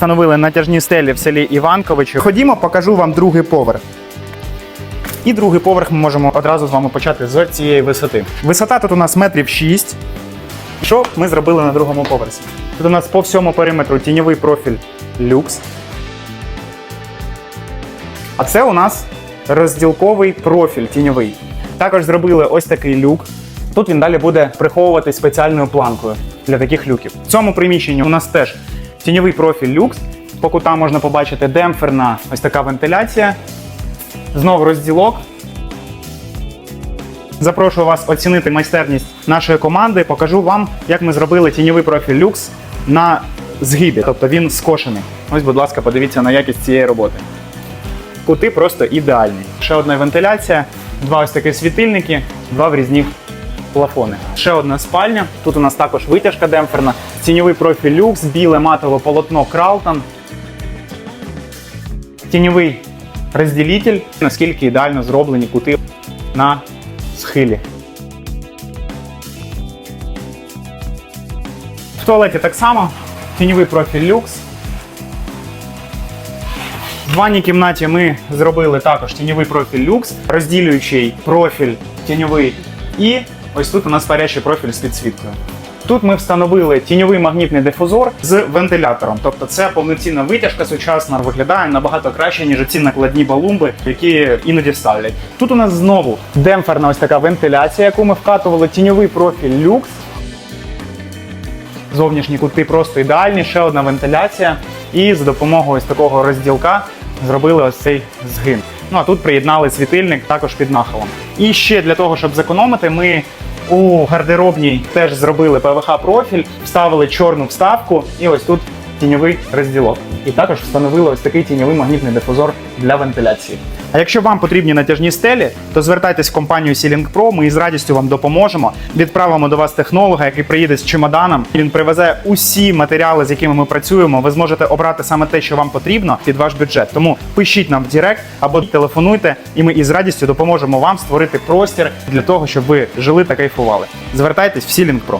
встановили натяжні стелі в селі Іванковичі. Ходімо, покажу вам другий поверх. І другий поверх ми можемо одразу з вами почати з цієї висоти. Висота тут у нас метрів 6. Що ми зробили на другому поверсі? Тут у нас по всьому периметру тіньовий профіль люкс. А це у нас розділковий профіль тіньовий. Також зробили ось такий люк. Тут він далі буде приховуватись спеціальною планкою для таких люків. В цьому приміщенні у нас теж тіньовий профіль люкс. По кутам можна побачити демпферна ось така вентиляція. Знову розділок. Запрошую вас оцінити майстерність нашої команди. Покажу вам, як ми зробили тіньовий профіль люкс на згибі, тобто він скошений. Ось, будь ласка, подивіться на якість цієї роботи. Кути просто ідеальні. Ще одна вентиляція, два ось такі світильники, два врізні плафони. Ще одна спальня. Тут у нас також витяжка демпферна, тіньовий профіль люкс, біле матове полотно Кралтон, тіньовий розділитель, наскільки ідеально зроблені кути на схилі. В туалеті так само тіньовий профіль люкс. В ванній кімнаті ми зробили також тіньовий профіль люкс, розділюючий профіль тіньовий. І ось тут у нас парящий профіль з підсвіткою. Тут ми встановили тіньовий магнітний дифузор з вентилятором. Тобто це повноцінна витяжка сучасна, виглядає набагато краще, ніж ці накладні балумби, які іноді ставлять. Тут у нас знову демпферна ось така вентиляція, яку ми вкатували, тіньовий профіль люкс. Зовнішні кути просто ідеальні, ще одна вентиляція. І за допомогою ось такого розділка зробили ось цей згин. Ну а тут приєднали світильник також під нахилом. І ще для того, щоб зекономити, ми у гардеробній теж зробили ПВХ профіль, вставили чорну вставку, і ось тут тіньовий розділок. І також встановили ось такий тіньовий магнітний дифузор для вентиляції. А якщо вам потрібні натяжні стелі, то звертайтесь в компанію Ceiling Pro, ми із радістю вам допоможемо. Відправимо до вас технолога, який приїде з чемоданом. Він привезе усі матеріали, з якими ми працюємо. Ви зможете обрати саме те, що вам потрібно під ваш бюджет. Тому пишіть нам в Директ або телефонуйте, і ми із радістю допоможемо вам створити простір для того, щоб ви жили та кайфували. Звертайтесь в Ceiling Pro.